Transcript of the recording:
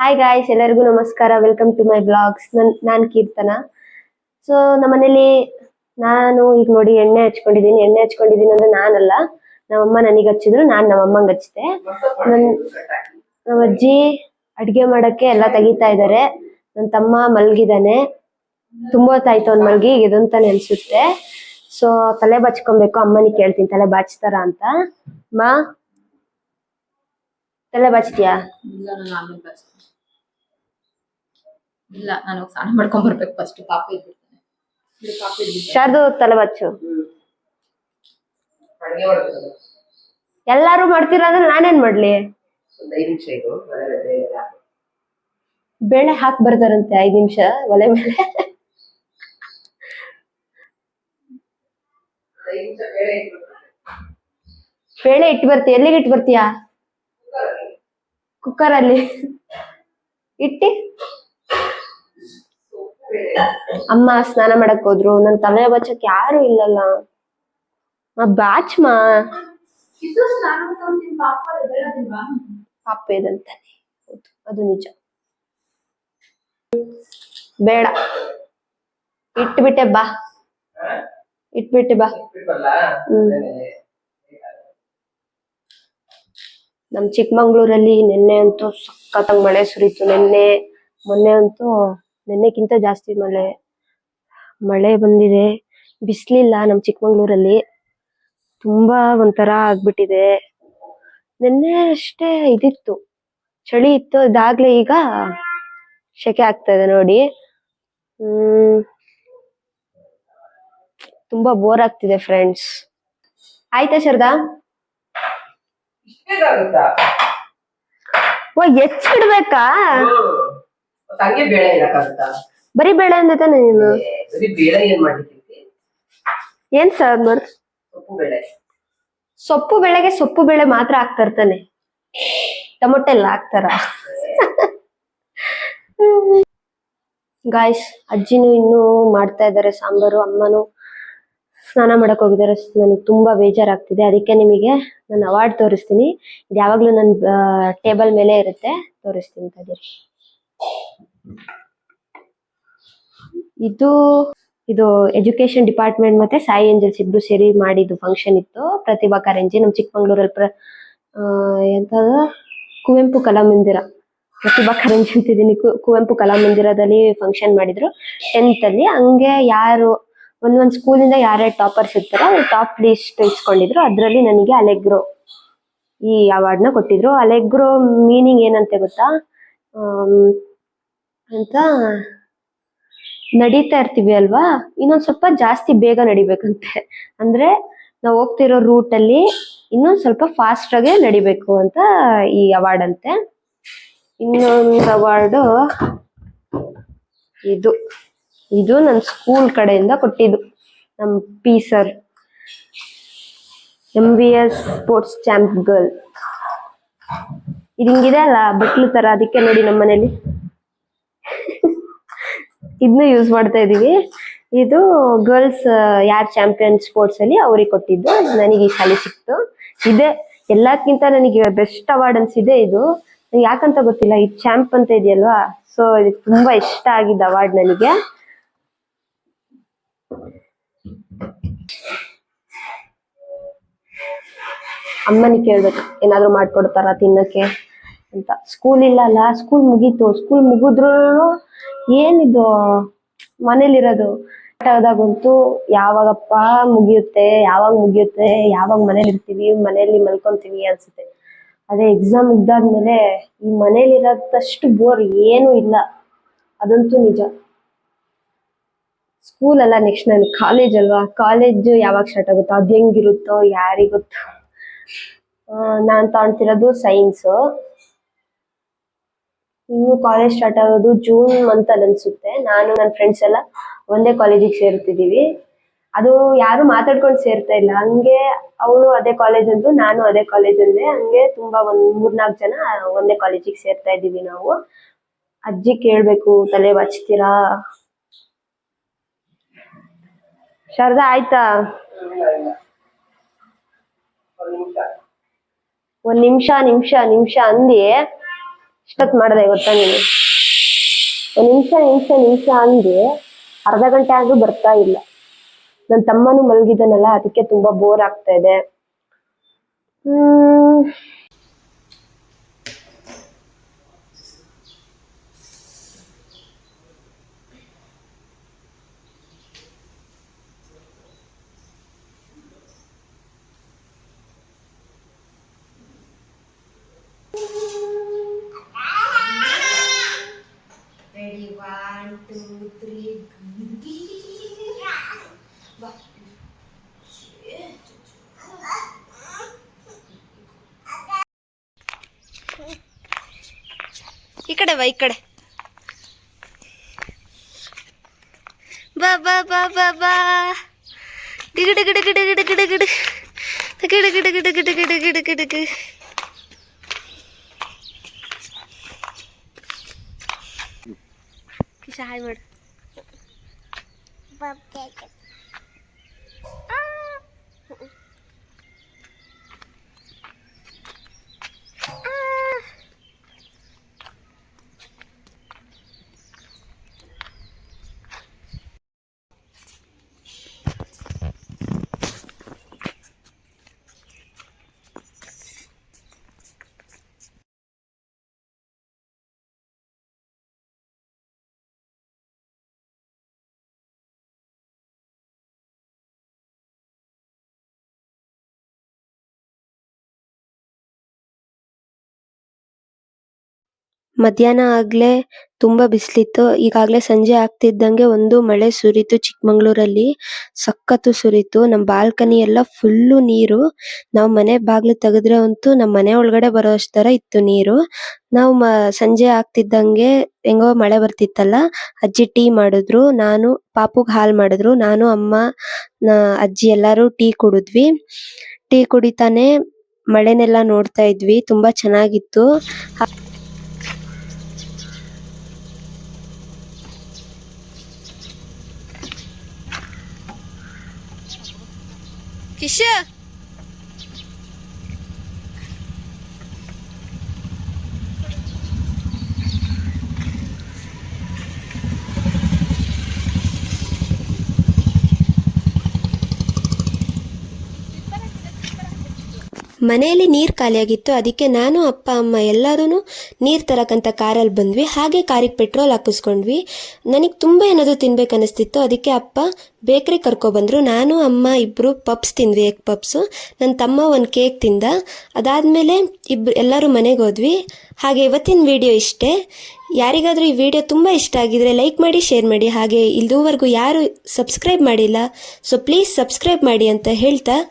Hi guys ಎಲ್ಲರಿಗೂ ನಮಸ್ಕಾರ. Welcome to my blogs ನನ್, ನಾನ್ ಕೀರ್ತನ. ಸೊ ನಮ್ಮನೇಲಿ ನಾನು ಈಗ ನೋಡಿ ಎಣ್ಣೆ ಹಚ್ಕೊಂಡಿದ್ದೀನಿ. ಎಣ್ಣೆ ಹಚ್ಕೊಂಡಿದ್ದೀನಿ ಅಂದ್ರೆ ನಾನಲ್ಲ. ನಮ್ಮಮ್ಮ ನನಗೆ ಹಚ್ಚಿದ್ರು, ನಾನ್ ನಮ್ಮಮ್ಮಂಗೆ ಹಚ್ಚಿದೆ. ನನ್, ನಮ್ಮ ಅಜ್ಜಿ ಅಡುಗೆ ಮಾಡಕ್ಕೆ ಎಲ್ಲ ತೆಗಿತಾ ಇದಾರೆ. ನನ್ ತಮ್ಮ ಮಲ್ಗಿದಾನೆ. ತುಂಬಾ ಹೊತ್ತಾಯ್ತು ಅವ್ನ್ ಮಲ್ಗಿ ಇದಂತ ಅನ್ಸುತ್ತೆ ಸೊ ತಲೆ ಬಾಚ್ಕೊಬೇಕು. ಅಮ್ಮನಿಗೆ ಕೇಳ್ತೀನಿ, ತಲೆ ಬಾಚ್ತಾರ ಅಂತ. ಮಾ, ತಲೆ ಬಾಚ್ತೀಯಾ? ಇಲ್ಲ ನಾನು ಸ್ನಾನ ಮಾಡ್ಕೊಂಡ್ ಬರ್ಬೇಕು ಫಸ್ಟ್ ಪಾಪ ಇದ್ಬಿಡ್ತಾನೆ. ಪಾಪ. ಶಾರ್ದು ತಲೆ ಬಾಚು ಎಲ್ಲಾರು ಮಾಡ್ತೀರಾ ಅಂದ್ರೆ ನಾನೇನ್ ಮಾಡ್ಲಿ. ಬೇಳೆ ಹಾಕ್ ಬರ್ತಾರಂತೆ ಐದ್ ನಿಮಿಷ ಒಲೆ ಮೇಲೆ. ಬೇಳೆ ಇಟ್ಟು ಬರ್ತೀಯ ಎಲ್ಲಿಗೆ ಇಟ್ಟು ಬರ್ತೀಯಾ? ಕುಕ್ಕರ್ ಅಲ್ಲಿ ಇಟ್ಟಿ. ಅಮ್ಮ ಸ್ನಾನ ಮಾಡಕ್ ಹೋದ್ರು. ನನ್ ತಲೆ ಬಚ್ಚಕ್ ಯಾರು ಇಲ್ಲಲ್ಲ. ಆ ಬಾಚ್ ಮಾ? ಇದು ಸ್ನಾನ ಮಾಡ್ಕೊಂತೀನಿ ಪಾಪ ಇದಂತಾನೆ. ಅದು ನಿಜ. ಬೇಡ. ಇಟ್ಬಿಟ್ಟೆ ಬಾ. ಇಟ್ಬಿಟ್ಟೆ ಬಾ? ಹ್ಮ್. ನಮ್ ಚಿಕ್ಕಮಂಗ್ಳೂರಲ್ಲಿ ನಿನ್ನೆ ಅಂತೂ ಸಖತ್ತಾಗಿ ಮಳೆ ಸುರಿತು. ನಿನ್ನೆ ಮೊನ್ನೆ ಅಂತೂ ನಿನ್ನೆಕ್ಕಿಂತ ಜಾಸ್ತಿ ಮಳೆ ಮಳೆ ಬಂದಿದೆ. ಬಿಸ್ಲಿಲ್ಲ ನಮ್ ಚಿಕ್ಕಮಂಗ್ಳೂರಲ್ಲಿ. ತುಂಬಾ ಒಂಥರ ಆಗ್ಬಿಟ್ಟಿದೆ. ನಿನ್ನೆ ಅಷ್ಟೇ ಇದಿತ್ತು. ಚಳಿ ಇತ್ತು. ಅದಾಗ್ಲೇ ಈಗ ಶೆಕೆ ಆಗ್ತಾ ಇದೆ ನೋಡಿ. ಹ್ಮ್. ತುಂಬಾ ಬೋರ್ ಆಗ್ತಿದೆ ಫ್ರೆಂಡ್ಸ್ ಆಯ್ತಾ ಶಾರದಾ? ಓ ಹೆಚ್ಚಿಡ್ಬೇಕಾ. ಮತ್ತೆ ಹಂಗೆ ಬೇಳೆ ಇರಕ್ಕಾಗುತ್ತಾ? ಬರೀ ಬೇಳೆ ಅಂದ ತಾನೆ ನೀನು? ಬರೀ ಬೇಳೆ ಏನ್ ಮಾಡ್ಲಿಕ್ಕೆ ಏನ್ ಸರ್ ಮರ್ ಸೊಪ್ಪು ಬೇಳೆ. ಸೊಪ್ಪು ಬೆಳೆಗೆ ಸೊಪ್ಪು ಬೆಳೆ ಮಾತ್ರ ಹಾಕ್ತಾರ್ತಾನೆ ಟೊಮೊಟೊ ಎಲ್ಲ ಹಾಕ್ತಾರ. ಗಾಯ್ಸ್ ಅಜ್ಜಿನೂ ಇನ್ನೂ ಮಾಡ್ತಾ ಇದ್ದಾರೆ ಸಾಂಬಾರು ಅಮ್ಮನು ಸ್ನಾನ ಮಾಡಕ್ ಹೋಗಿದ್ದಾರೆ. ನನಗೆ ತುಂಬಾ ಬೇಜಾರಾಗ್ತಿದೆ. ಅದಕ್ಕೆ ನಿಮಗೆ ನಾನು ಅವಾರ್ಡ್ ತೋರಿಸ್ತೀನಿ. ಇದು ಯಾವಾಗ್ಲೂ ನನ್ನ ಟೇಬಲ್ ಮೇಲೆ ಇರುತ್ತೆ. ತೋರಿಸ್ತೀನಿ ತಡೀರಿ ಇದು ಇದು ಎಜುಕೇಶನ್ ಡಿಪಾರ್ಟ್ಮೆಂಟ್ ಮತ್ತೆ ಸಾಯಿ ಏಂಜಲ್ಸ್ ಇಬ್ರು ಸೇರಿ ಮಾಡಿದ್ದು ಫಂಕ್ಷನ್ ಇತ್ತು. ಪ್ರತಿಭಾ ಕಾರಂಜಿ ನಮ್ಮ ಚಿಕ್ಕಮಂಗ್ಳೂರಲ್ಲಿ ಪ್ರ ಆ, ಎಂತದು? ಕುವೆಂಪು ಕಲಾಮಂದಿರ ಪ್ರತಿಭಾ ಕಾರಂಜಿ ಅಂತಿದ್ದೀನಿ. ಕುವೆಂಪು ಕಲಾಮಂದಿರದಲ್ಲಿ ಫಂಕ್ಷನ್ ಮಾಡಿದ್ರು. ಟೆಂತ್ ಅಲ್ಲಿ ಹಂಗೆ ಯಾರು ಒಂದೊಂದು ಸ್ಕೂಲಿಂದ ಯಾರ್ಯಾರು ಟಾಪರ್ಸ್ ಇರ್ತಾರೋ ಟಾಪ್ ಲಿಸ್ಟ್ ಇಸ್ಕೊಂಡಿದ್ರು. ಅದರಲ್ಲಿ ನನಗೆ ಅಲೆಗ್ರೋ ಈ ಅವಾರ್ಡ್ನ ಕೊಟ್ಟಿದ್ರು. ಅಲೆಗ್ರೋ ಮೀನಿಂಗ್ ಏನಂತೆ ಗೊತ್ತಾ? ಅಂತ ನಡೀತಾ ಇರ್ತೀವಿ ಅಲ್ವಾ? ಇನ್ನೊಂದ್ ಸ್ವಲ್ಪ ಜಾಸ್ತಿ ಬೇಗ ನಡಿಬೇಕಂತೆ. ಅಂದ್ರೆ ನಾವು ಹೋಗ್ತಿರೋ ರೂಟ್ ಅಲ್ಲಿ ಇನ್ನೊಂದ್ ಸ್ವಲ್ಪ ಫಾಸ್ಟ್ ಆಗಿ ನಡಿಬೇಕು ಅಂತ ಈ ಅವಾರ್ಡ್ ಅಂತೆ. ಇನ್ನೊಂದು ಅವಾರ್ಡ್ ಇದು. ಇದು ನನ್ನ ಸ್ಕೂಲ್ ಕಡೆಯಿಂದ ಕೊಟ್ಟಿದ್ದು. ನಮ್ಮ P sir M B S sports champ girl ಇದು ಹಿಂಗಿದೆ ಅಲ್ಲ, ಬಟ್ಲು ತರ, ಅದಕ್ಕೆ ನೋಡಿ ನಮ್ಮ ಮನೇಲಿ ಇದನ್ನು ಯೂಸ್ ಮಾಡ್ತಾ ಇದೀವಿ ಇದು ಗರ್ಲ್ಸ್ ಯಾರ್ ಚಾಂಪಿಯನ್ ಸ್ಪೋರ್ಟ್ಸ್ ಅಲ್ಲಿ ಅವ್ರಿಗೆ ಕೊಟ್ಟಿದ್ದು. ನನಗೆ ಈ ಶಾಲೆ ಸಿಕ್ತು. ಇದೆ. ಎಲ್ಲಕ್ಕಿಂತ ನನಗೆ ಬೆಸ್ಟ್ ಅವಾರ್ಡ್ ಅನ್ಸಿದೆ ಇದು ಯಾಕಂತ ಗೊತ್ತಿಲ್ಲ, ಈ ಚಾಂಪ್ ಅಂತ ಇದೆಯಲ್ವಾ? ಸೊ ಇದು ತುಂಬಾ ಇಷ್ಟ ಆಗಿದ್ದ ಅವಾರ್ಡ್ ನನಗೆ. ಅಮ್ಮನಿಗೆ ಕೇಳ್ಬೇಕು, ಏನಾದ್ರು ಮಾಡ್ಕೊಡ್ತಾರ ತಿನ್ನಕ್ಕೆ? ಅಂತ. ಸ್ಕೂಲ್ ಇಲ್ಲ ಅಲ್ಲ ಸ್ಕೂಲ್ ಮುಗೀತು. ಸ್ಕೂಲ್ ಮುಗಿದ್ರು ಏನಿದು, ಮನೇಲಿರೋದು. ಆದಾಗಂತೂ ಯಾವಾಗಪ್ಪ ಮುಗಿಯುತ್ತೆ, ಯಾವಾಗ ಮುಗಿಯುತ್ತೆ, ಯಾವಾಗ ಮನೇಲಿ ಇರ್ತೀವಿ ಮನೇಲಿ ಮಲ್ಕೊಂತೀವಿ ಅನ್ಸುತ್ತೆ. ಅದೇ ಎಕ್ಸಾಮ್ ಮುಗ್ದಾದ್ಮೇಲೆ ಈ ಮನೇಲಿ ಇರೋದಷ್ಟು ಬೋರ್ ಏನು ಇಲ್ಲ. ಅದಂತೂ ನಿಜ. ಸ್ಕೂಲ್ ಅಲ್ಲ ನೆಕ್ಸ್ಟ್ ನಾನು ಕಾಲೇಜ್ ಅಲ್ವಾ? ಕಾಲೇಜ್ ಯಾವಾಗ ಸ್ಟಾರ್ಟ್ ಆಗುತ್ತೋ, ಅದ್ ಹೆಂಗಿರುತ್ತೋ, ಯಾರಿಗೊತ್ತೋ. ನಾನು ತಗೊಳ್ತಿರೋದು ಸೈನ್ಸ್ ಇನ್ನು ಕಾಲೇಜ್ ಸ್ಟಾರ್ಟ್ ಆಗೋದು ಜೂನ್ ಮಂತ್ ಅಲ್ಲಿ ಅನ್ಸುತ್ತೆ. ನಾನು ನನ್ನ ಫ್ರೆಂಡ್ಸ್ ಎಲ್ಲ ಒಂದೇ ಕಾಲೇಜಿಗೆ ಸೇರ್ತಿದೀವಿ. ಅದು ಯಾರು ಮಾತಾಡ್ಕೊಂಡು ಸೇರ್ತಾ ಇಲ್ಲ. ಹಂಗೆ ಅವಳು ಅದೇ ಕಾಲೇಜ್ ಅಂದು, ನಾನು ಅದೇ ಕಾಲೇಜ್ ಅಂದೆ. ಹಂಗೆ ತುಂಬಾ ಒಂದ್ ಮೂರ್ನಾಲ್ಕು ಜನ ಒಂದೇ ಕಾಲೇಜಿಗೆ ಸೇರ್ತಾ ಇದೀವಿ ನಾವು. ಅಜ್ಜಿ ಕೇಳ್ಬೇಕು, ತಲೆ ಬಚ್ತೀರಾ ಶಾರದಾ, ಆಯ್ತಾ? ಒಂದ್ ನಿಮಿಷ ನಿಮಿಷ ನಿಮಿಷ ಅಂದಿ ಇಷ್ಟೊತ್ತು ಮಾಡಿದೆ ಗೊತ್ತಾ ನೀನು? ನಿಮಿಷ ನಿಮಿಷ ನಿಮಿಷ ಅಂದ್ರೆ ಅರ್ಧ ಗಂಟೆ ಆದ್ರೂ ಬರ್ತಾ ಇಲ್ಲ. ನನ್ನ ತಮ್ಮನು ಮಲಗಿದನಲ್ಲ ಅದಕ್ಕೆ ತುಂಬಾ ಬೋರ್ ಆಗ್ತಾ ಇದೆ. ಹ್ಮ್. one, two, three. ಈ ಕಡೆ ಬಾ ಈ ಕಡೆ ಬಾ ಬಾ ಬಾ ಬಾ ಬಾ ಡಿಗ ಡಿಗ ಡಿಗ ಡಿಗ ಡಿಗ ಡಿಗ ಡಿಗ. ಡಿಗ ಡಿಗ ಡಿಗ ಡಿಗ ಡಿಗ ಡಿಗ ಡಿಗ ಕಿಶ ಹಾಯ್ ಮಾಡು ಮಧ್ಯಾಹ್ನ ಆಗ್ಲೇ ತುಂಬಾ ಬಿಸ್ಲಿತ್ತು. ಈಗಾಗ್ಲೇ ಸಂಜೆ ಆಗ್ತಿದ್ದಂಗೆ ಒಂದು ಮಳೆ ಸುರಿತು ಚಿಕ್ಕಮಂಗ್ಳೂರಲ್ಲಿ. ಸಖತ್ತು ಸುರಿತು. ನಮ್ ಬಾಲ್ಕನಿ ಎಲ್ಲ ಫುಲ್ಲು ನೀರು. ನಾವ್ ಮನೆ ಬಾಗ್ಲು ತೆಗೆದ್ರೆ ಅಂತೂ ನಮ್ ಮನೆ ಒಳಗಡೆ ಬರೋ ಅಷ್ಟ್ ತರ ಇತ್ತು ನೀರು. ನಾವ್ ಸಂಜೆ ಆಗ್ತಿದ್ದಂಗೆ ಹೆಂಗೋ ಮಳೆ ಬರ್ತಿತ್ತಲ್ಲ, ಅಜ್ಜಿ ಟೀ ಮಾಡಿದ್ರು, ನಾನು ಪಾಪುಗ್ ಹಾಲ್ ಮಾಡಿದ್ರು, ನಾನು, ಅಮ್ಮ ಅಜ್ಜಿ ಎಲ್ಲಾರು ಟೀ ಕುಡಿದ್ವಿ. ಟೀ ಕುಡಿತಾನೆ ಮಳೆನೆಲ್ಲ ನೋಡ್ತಾ ಇದ್ವಿ. ತುಂಬಾ ಚೆನ್ನಾಗಿತ್ತು. 谢谢。ಮನೆಯಲ್ಲಿ ನೀರ್ ಖಾಲಿಯಾಗಿತ್ತು. ಅದಕ್ಕೆ ನಾನು, ಅಪ್ಪ, ಅಮ್ಮ ಎಲ್ಲರೂ ನೀರ್ ತರಕಂತ ಕಾರಲ್ಲಿ ಬಂದ್ವಿ. ಹಾಗೆ ಕಾರಿಗೆ ಪೆಟ್ರೋಲ್ ಹಾಕಿಸ್ಕೊಂಡ್ವಿ. ನನಗೆ ತುಂಬ ಏನಾದರೂ ತಿನ್ಬೇಕು ಅನಿಸ್ತಿತ್ತು. ಅದಕ್ಕೆ ಅಪ್ಪ ಬೇಕ್ರಿ ಕರ್ಕೊಬಂದ್ರು. ನಾನು, ಅಮ್ಮ ಇಬ್ರು ಪಪ್ಸ್ ತಿಂದ್ವಿ, ಎಗ್ ಪಪ್ಸು. ನನ್ನ ತಮ್ಮ ಒಂದು ಕೇಕ್ ತಿಂದ. ಅದಾದಮೇಲೆ ಇಬ್ ಎಲ್ಲರೂ ಮನೆಗೆ ಹೋದ್ವಿ. ಹಾಗೆ ಇವತ್ತಿನ ವಿಡಿಯೋ ಇಷ್ಟೇ. ಯಾರಿಗಾದರೂ ಈ ವಿಡಿಯೋ ತುಂಬ ಇಷ್ಟ ಆಗಿದ್ರೆ ಲೈಕ್ ಮಾಡಿ, ಶೇರ್ ಮಾಡಿ. ಹಾಗೆ ಇಲ್ಲಿವರೆಗೂ ಯಾರು ಸಬ್ಸ್ಕ್ರೈಬ್ ಮಾಡಿಲ್ಲ. ಸೊ, ಪ್ಲೀಸ್ ಸಬ್ಸ್ಕ್ರೈಬ್ ಮಾಡಿ ಅಂತ ಹೇಳ್ತಾ